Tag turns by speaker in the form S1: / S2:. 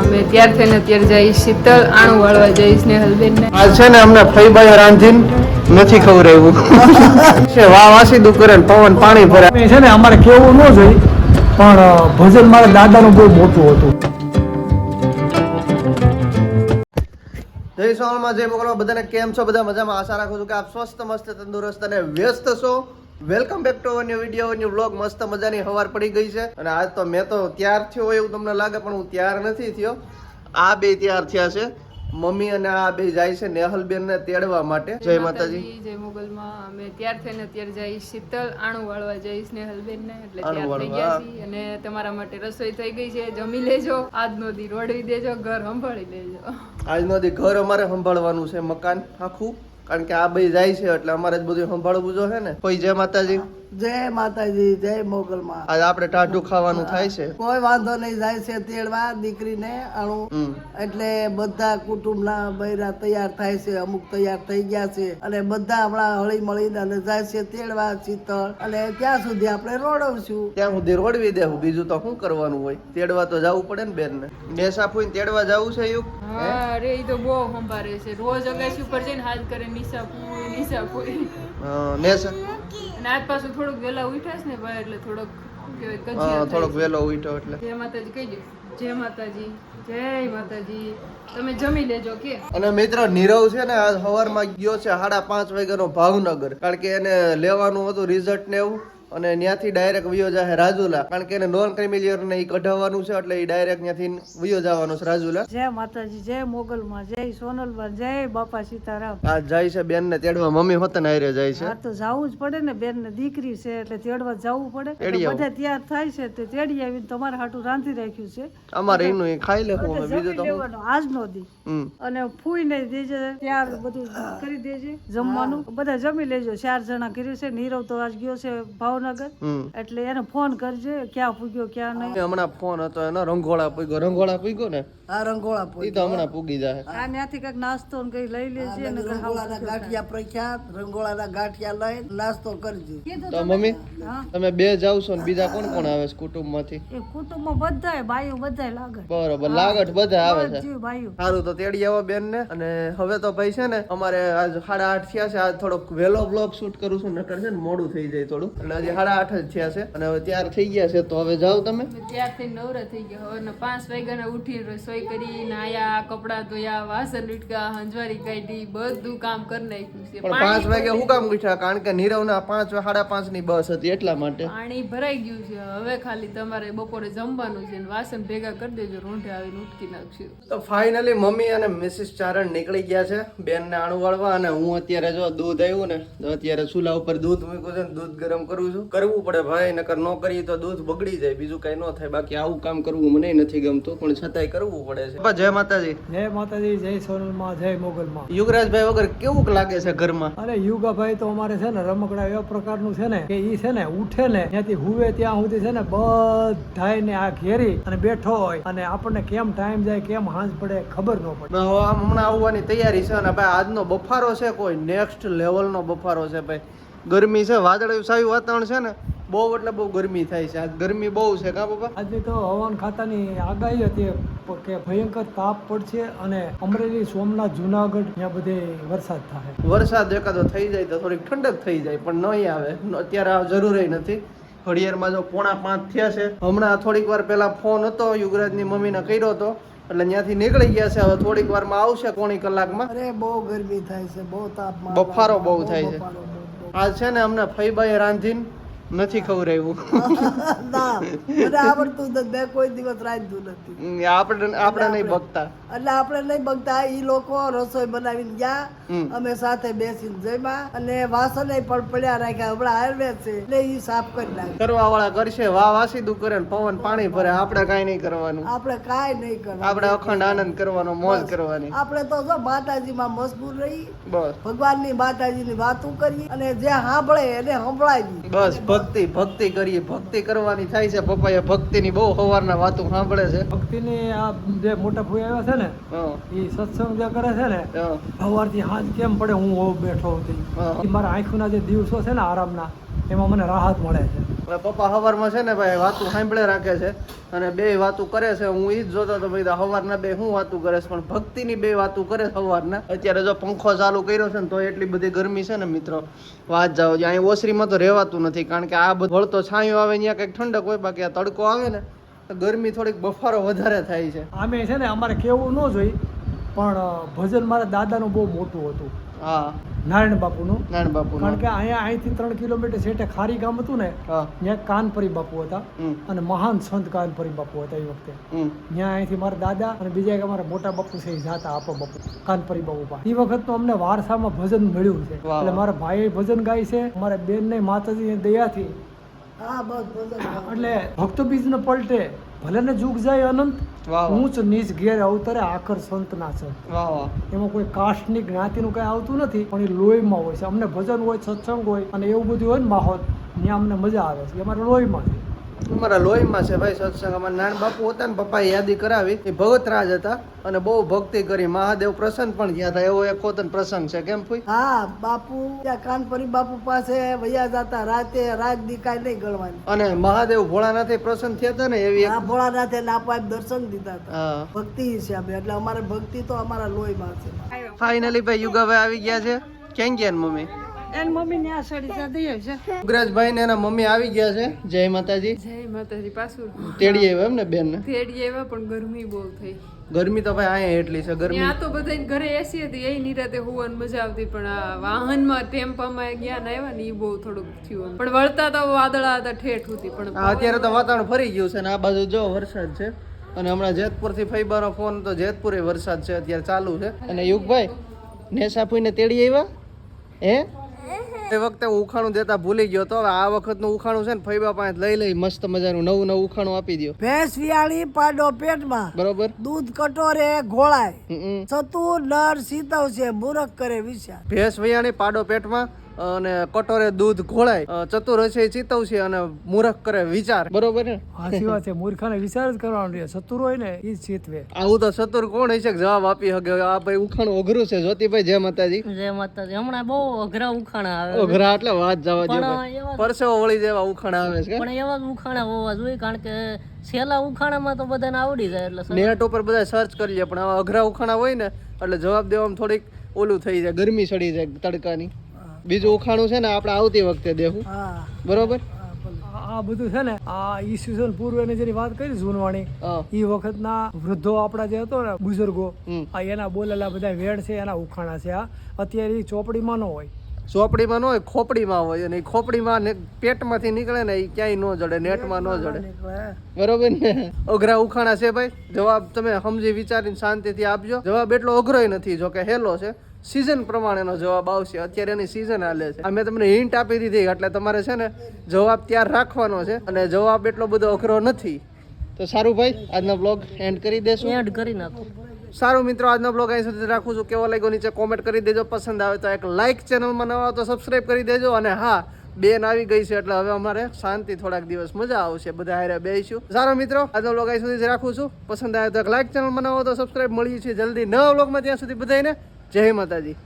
S1: અમે ત્યાર થઈને અત્યારે જઈશ શીતળ આણું વાળવા જઈશ ને હલબેન
S2: આ છે ને અમને ફઈબાઈ રાંધીન નથી ખવડાવ્યું છે વાહ વાસી દુકરે પવન પાણી ભરે.
S3: છે ને અમારે કેવું ન જોઈ પણ ભજન મારા દાદાનું બહુ મોટું હતું.
S2: જય સોનલમાં જય મોકલવા બધાને કેમ છો? બધા મજામાં? આશા રાખું છું કે આપ સ્વસ્થ મસ્ત તંદુરસ્ત અને વ્યસ્ત છો. Welcome back to new video new blog મસ્ત મજાની હવાર પડી ગઈ છે. અને આજ તો મેં તો તૈયાર થયો એવું તમને લાગે પણ હું તૈયાર નથી થયો. આ બે તૈયાર થયા છે. મમ્મી અને આ બે જાય છે નેહલબેન ને તેડવા માટે. જય માતાજી
S1: જય મોગલમાં. અમે ત્યાર થઈને અત્યારે જઈશ શીતલ આણું વાળવા. જઈશ નેહલબેન ને એટલે તૈયાર થઈ ગયા છીએ. અને તમારા માટે રસોઈ થઈ ગઈ છે. જમી લેજો. આજનો દી રોડવી દેજો. ઘર સંભાળી લેજો.
S2: આજનો દી ઘર અમારે સંભાળવાનું છે. મકાન આખું. કારણ કે આ બે જાય છે એટલે અમારે જ બધું સંભાળવું જો છે ને. કોઈ જય માતાજી.
S4: જય માતાજી જય મોગલમાં.
S2: આજે આપણે ટાઢું ખાવાનું થાય છે.
S4: કોઈ વાંધો નહીં જાય છે તેડવા દીકરીને અણુ એટલે બધા કુટુંબના બૈરા તૈયાર થાય છે અમુક તૈયાર થઈ ગયા છે. અને બધા હમણાં હળી મળીને અને જાય છે તેડવા ચિત્તળ અને ત્યાં સુધી આપણે રોડવશું.
S2: ત્યાં સુધી રોડવી દેવું બીજું તો શું કરવાનું હોય? તેડવા તો જવું પડે ને બેન ને બે સાફુઈને તેડવા જવું છે યુગ
S1: હા અરે એ તો બહુ સંભાળે છે. રોજ અગાસી ઉપર જઈને હાથ કરે પાછું થોડુંક વહેલા ઉઠાશ ને ભાઈ એટલે થોડોક
S2: વેલો ઉઠ્યો એટલે.
S1: જય માતાજી કહી દો. જય માતાજી જય માતાજી. તમે જમી લેજો કે.
S2: અને મિત્ર નીરવ છે ને સવારમાં ગયો છે સાડા પાંચ વાગ્યાનો ભાવનગર. કારણ કે એને લેવાનું હતું રિઝલ્ટ ને એવું. અને ત્યાંથી ડાયરેક્ટ વયો જાય રાજુલા. કારણ કે એને નોન ક્રિમિલિયર ને એ કઢાવવાનું છે એટલે એ ડાયરેક્ટ ત્યાંથી વયો જવાનું છે રાજુલા.
S4: જય માતાજી જય મોગલમાં જય સોનલમાં જય બાપા સીતારામ.
S2: આ જાય છે બેન ને તેડવા. મમ્મી હોતે ને આયરે જાય છે.
S4: આ તો જવું જ પડે ને બેન ને દીકરી છે એટલે તેડવા જવું પડે. બધા તૈયાર થાય છે તે તેડી આવીને તમારા હાટું રાંધી રાખ્યું છે.
S2: અમારે એનું એ ખાઈ લેવું અમે બીજું તો
S4: આજ નો દી. અને ફૂઈ ને દેજે ત્યાર બધું કરી દેજે જમવાનું. બધા જમી લેજો. ચાર જણા કર્યું છે નીરવ તો આજ ગયો છે ભાવનગર એટલે એને ફોન કરજે ક્યાં પૂગ્યો ક્યાં નહીં.
S2: હમણાં ફોન હતો એનો રંગોળા પૂગ્યો. રંગોળા પૂગ્યો ને?
S4: આ રંગોળા
S2: ઈ તો હમણાં પૂગી જાય
S4: આ ત્યાંથી કંઈક નાસ્તો ને કઈ લઈ લેજે રંગોળાના ગાંઠિયા પ્રખ્યાત. રંગોળાના ગાંઠિયા લઈ નાસ્તો કરજે.
S2: તો મમ્મી તમે બે જાવ છો ને બીજા કોણ કોણ આવે છે કુટુંબમાંથી?
S4: એ કુટુંબમાં બધાય બાયો બધાય લાગટ
S2: બરોબર લાગટ બધા આવે છે. સારું તો તેડી આવો બેન ને. અને હવે તો ભાઈ છે ને અમારે આજ સાડા આઠ થયા છે. આજ થોડોક વહેલો બ્લોગ શૂટ કરું છું નકર છે ને મોડું થઈ જાય થોડું. એટલે હજી સાડા આઠ જ થયા છે અને હવે તૈયાર થઈ ગયા છે તો હવે જાઓ તમે.
S1: ત્યારથી નવરા થઈ ગયા. હવે પાંચ વાગ્યાના ઉઠી રસોઈ કરી નાયા કપડાં ધોયા વાસણ લીટકા હંજવારી કાઢી બધું કામ કરી નાખ્યું છે.
S2: પણ પાંચ વાગે હું કામ ઉઠ્યા? કારણ કે નીરવના પાંચ સાડા પાંચની બસ હતી એટલા માટે.
S1: પાણી ભરાઈ ગયું છે. હવે ખાલી તમારે બપોરે જમવાનું છે ને વાસણ ભેગા કરી દેજો રોંઢે આવીને ઉટકી નાખશું
S2: તો ફાઇનલી મમ્મી અને મિસિસ ચારણ નીકળી ગયા છે. બેન ને આણું વાળવા અને હું અત્યારે જો દૂધ આવ્યું ને તો અત્યારે ચૂલા ઉપર દૂધ મૂક્યું છે ને દૂધ ગરમ કરું છું. કરવું પડે ભાઈ નકર ન કરીએ તો દૂધ બગડી જાય બીજું કઈ ન થાય. બાકી આવું કામ કરવું મને નથી ગમતું પણ છતાંય કરવું પડે છે. જય માતાજી.
S3: જય માતાજી જય સોનલમાં જય મોગલમાં.
S2: યુગરાજભાઈ વગર કેવું લાગે છે ઘરમાં?
S3: અરે યુગાભાઈ તો અમારે છે ને રમકડા એવા પ્રકારનું છે ને કે ઈ છે ને ઉઠે ને ત્યાંથી હુવે ત્યાં સુધી છે ને બધાય ને આ ઘેરી અને બેઠો હોય અને આપણને કેમ ટાઈમ જાય કેમ હાંજ પડે ખબર ન પડે.
S2: ને હમણાં આવવાની તૈયારી છે અને ભાઈ આજનો બફારો છે કોઈ? નેક્સ્ટ લેવલનો બફારો છે ભાઈ. ગરમી છે વાદળાયું સાયું વાતાવરણ છે ને બહુ એટલે બહુ ગરમી થાય છે. આજ ગરમી બહુ છે કા બાપા?
S3: આજે તો હવામાન ખાતાની આગાહી હતી કે ભયંકર તાપ પડશે અને અમરેલી સોમનાથ જુનાગઢ ત્યાં બધે વરસાદ થાય.
S2: વરસાદ એકાદો થઈ જાય તો થોડીક ઠંડક થઈ જાય પણ નહીં આવે. અત્યારે આ જરૂરી નથી. ઘડિયાળમાં જો પોણા પાંચ થયા છે. હમણાં થોડીક વાર પહેલા ફોન હતો યુગરાજની મમ્મીને કર્યો હતો એટલે ત્યાંથી નીકળી ગયા છે. હવે થોડીક વારમાં આવશે કોણી કલાકમાં.
S4: અરે બહુ ગરમી થાય છે બહુ તાપમાન
S2: બફારો બહુ થાય છે. આજ છે ને અમને ફઈબાએ રાંધીને નથી ખવડાવ્યું
S4: ના મને આવડતું જ. મેં કોઈ દિવસ રાંધ્યું નથી.
S2: આપણે આપણે નહીં બગતા
S4: એટલે આપણે નહીં બગતા એ લોકો રસોઈ બનાવીને ગયા. અમે સાથે બેસીને જમ્યા અને વાસણ પણ પડ્યા રાખ્યા. હમણાં આયુર્વેદ છે. એટલે એ સાફ કરી નાખે
S2: કરવા વાળા કરશે. વાહ વાસીદું કરે ને પવન પાણી ભરે. આપણે કાંઈ નહીં કરવાનું.
S4: આપણે કાંઈ નહીં કરવાનું.
S2: આપણે અખંડ આનંદ કરવાનો મોજ કરવાની.
S4: આપણે તો જો માતાજીમાં મજબૂર રહી.
S2: બસ.
S4: ભગવાનની માતાજીની વાતો કરી અને જે સાંભળે એને સંભળાવી.
S2: બસ. ભક્તિ ભક્તિ કરીએ. ભક્તિ કરવાની થાય છે પપ્પા એ ભક્તિ ભક્તિની બહુ સવારના વાતો સાંભળે છે.
S3: ભક્તિની આ જે મોટા ભાઈ આવ્યા છે ને એ સત્સંગ જે કરે છે ને સવારથી હાથ કેમ પડે હું બેઠો હતી મારા આંખના જે દિવસો છે ને આરામના એમાં મને રાહત મળે છે.
S2: પપ્પા હવારમાં છે ને ભાઈ વાતું સાંભળે રાખે છે અને બે વાતું કરે છે હું ઈ જ જોતો હતો ભાઈ હવારના બે હું વાતું કરે છે પણ ભક્તિની બે વાતું કરે છે હવારના. અત્યારે જો પંખો ચાલુ કર્યો છે ને તો એટલી બધી ગરમી છે ને મિત્રો. વાત જાઓ જે અહીં ઓસરીમાં તો રહેવાતું નથી કારણ કે આ બધું વળતો છાંયો આવે ત્યાં કંઈક ઠંડક હોય બાકી આ તડકો આવે ને ગરમી થોડીક બફારો વધારે થાય છે.
S3: આમે છે ને અમારે કેવું ન જોઈ પણ ભજન મારા દાદાનું બહુ મોટું હતું.
S2: હા.
S3: નારાયણ બાપુનું.
S2: નારાયણ બાપુ
S3: કારણ કે અહીંયા અહીંથી ત્રણ કિલોમીટર છેટે ખારી ગામ હતું ને ત્યાં કાનપરી બાપુ હતા અને મહાન સંત કાનપરી બાપુ હતા એ વખતે. ત્યાં અહીંથી મારા દાદા અને બીજા એક અમારા મોટા બાપુ છે એ જાતા આપો બાપુ કાનપરી બાપુ પાસે. એ વખતનું અમને વારસામાં ભજન મળ્યું છે. એટલે મારા ભાઈ ભજન ગાય છે મારા બેન ને માતાજી દયાથી. એટલે ભક્તો બીજ ને પલટે. ભલે ને જુગ જાય અનંત ઊંચ નીચ ઘેર અવતરે આખર સંત ના છે એમાં કોઈ કાસ્ટની જ્ઞાતિનું કઈ આવતું નથી પણ એ લોહીમાં હોય છે. અમને ભજન હોય સત્સંગ હોય અને એવું બધું હોય ને માહોલ ત્યાં અમને મજા આવે છે. એ અમારા લોહીમાં છે.
S2: અમારા લોહીમાં છે ભાઈ સત્સંગ. અમારા નાન બાપુ હતા ને પપ્પાએ યાદી કરાવી. એ ભગતરાજ હતા અને બહુ ભક્તિ કરી. મહાદેવ પ્રસન્ન પણ ગયા હતા. એવો એક હોતન પ્રસંગ છે. કેમ ભાઈ
S4: હા બાપુ ત્યાં કાનપરી બાપુ પાસે વયા જતા રાતે રાત દી કાંઈ નહીં ગણવાની
S2: અને મહાદેવ ભોળાનાથે પ્રસન્ન થયા હતા ને એવી
S4: આ ભોળાનાથે નાપા દર્શન દીધા હતા. ભક્તિ હિસાબે એટલે અમારે ભક્તિ તો અમારા લોહીમાં છે.
S2: ફાઇનલી ભાઈ યુગાભાઈ આવી ગયા છે. કેમ ગયા મમ્મી?
S4: એની મમ્મી ન્યા સડી જતી છે
S2: યુગરાજભાઈ ને એના મમ્મી આવી ગયા છે. જય માતાજી.
S1: જય માતાજી પાછું
S2: તેડી આવ્યા એમ ને બેન ને?
S1: તેડી આવ્યા પણ ગરમી બહુ થઈ.
S2: ગરમી તો ભાઈ અહીંયા એટલી છે ગરમી.
S1: આ તો બધા ઘરે એસી હતી એ નિરાતે હોવાની મજા આવતી પણ આ વાહનમાં ટેમ્પામાં ગયા ને આવ્યા ને એ બહુ થોડુંક થયું પણ વળતા તો વાદળા હતા ઠેઠ હતી પણ
S2: અત્યારે તો વાતાવરણ ફરી ગયું છે ને આ બાજુ જો વરસાદ છે. અને હમણાં જેતપુરથી ફઈબાનો ફોન તો જેતપુરે વરસાદ છે અત્યારે ચાલુ છે. અને યુગભાઈ નેસાપુઈને તેડી આવ્યા? હે? એ વખતે હું ઉખાણું દેતા ભૂલી ગયો તો હવે આ વખતનું ઉખાણું છે ને ફઈબા પાસે લઈ લઈ મસ્ત મજાનું નવું નવું ઉખાણું આપી દો
S4: ભેંસ વિયાળી પાડો પેટમાં.
S2: બરોબર.
S4: દૂધ કટોરે ઘોળાય. સતુ નર સીતવ છે મૂરખ કરે વિચાર.
S2: ભેંસ વિયાળી પાડો પેટમાં. અને કટોરે દૂધ ઘોળાય ચતુર હશે ચિતવશે ચિતવ અને મૂર્ખ કરે વિચાર. બરોબર ને?
S3: સાચી વાત છે. મૂર્ખાને વિચાર જ કરવાનો રહે ચતુર હોય ને એ ચિતવે
S2: આવું તો ચતુર કોણ હશે? જવાબ આપી શકે. આ ભાઈ ઉખાણ ઓઘરું છે. જ્યોતિભાઈ જય માતાજી.
S5: જય માતાજી. હમણાં બહુ અઘરા ઉખાણ આવે
S2: અઘરા એટલે વાત જવા દો પરસેવો વળી જેવા ઉખાણ આવે છે
S5: પણ એવા જ ઉખાણા હોવા જોઈએ કારણ કે છેલ્લા ઉખાણામાં તો બધાને આવડી જાય એટલે
S2: નેટ ઉપર બધા સર્ચ કરી લે પણ આવા અઘરા ઉખાણા હોય ને એટલે જવાબ દેવામાં થોડીક ઓલું થઈ જાય ગરમી ચડી જાય તડકાની. બીજું ઉખાણું છે ને આપણે આવતી વખતે દેવું બરોબર?
S3: આ આ બધું છે ને આ ઈસવીસન પૂર્વેની જેની વાત કરી જૂનવાણી એ વખતના વૃદ્ધો આપણા જે હતો ને બુઝુર્ગો આ એના બોલેલા બધા વેડ છે એના ઉખાણા છે આ અત્યારે ઈ ચોપડીમાં ન હોય.
S2: ચોપડીમાં ન હોય ખોપડીમાં હોય અને ખોપડીમાં ને પેટમાંથી નીકળે ને એ ક્યાંય ન જડે નેટમાં ન જડે. બરોબર ને? અઘરા ઉખાણા છે ભાઈ. જવાબ તમે સમજી વિચારીને શાંતિથી આપજો. જવાબ એટલો અઘરોય નથી જો કે હેલો છે. સિઝન પ્રમાણેનો જવાબ આવશે. અત્યારે એની સિઝન હાલે છે. અમે મેં તમને હિન્ટ આપી દીધી એટલે તમારે છે ને જવાબ ત્યાર રાખવાનો છે અને જવાબ એટલો બધો અઘરો નથી. તો સારું ભાઈ આજનો બ્લોગ એન્ડ કરી દેશું.
S5: એન્ડ કરી નાખો.
S2: સારું મિત્રો આજનો બ્લોગ અહીં સુધી રાખું છું. કેવો લાગ્યો નીચે કોમેન્ટ કરી દેજો. પસંદ આવે તો એક લાઇક ચેનલમાં નવા તો સબસ્ક્રાઇબ કરી દેજો. અને હા બેન આવી ગઈ છે એટલે હવે અમારે શાંતિ થોડાક દિવસ મજા આવશે. બધા હારે બેસીશું સારો મિત્રો આજનો બ્લોગ અહીં સુધી રાખું છું. પસંદ આવે તો એક લાઇક ચેનલમાં નવા તો સબસ્ક્રાઇબ મળીએ છીએ જલ્દી નવા બ્લોગમાં ત્યાં સુધી બધાને જય માતાજી.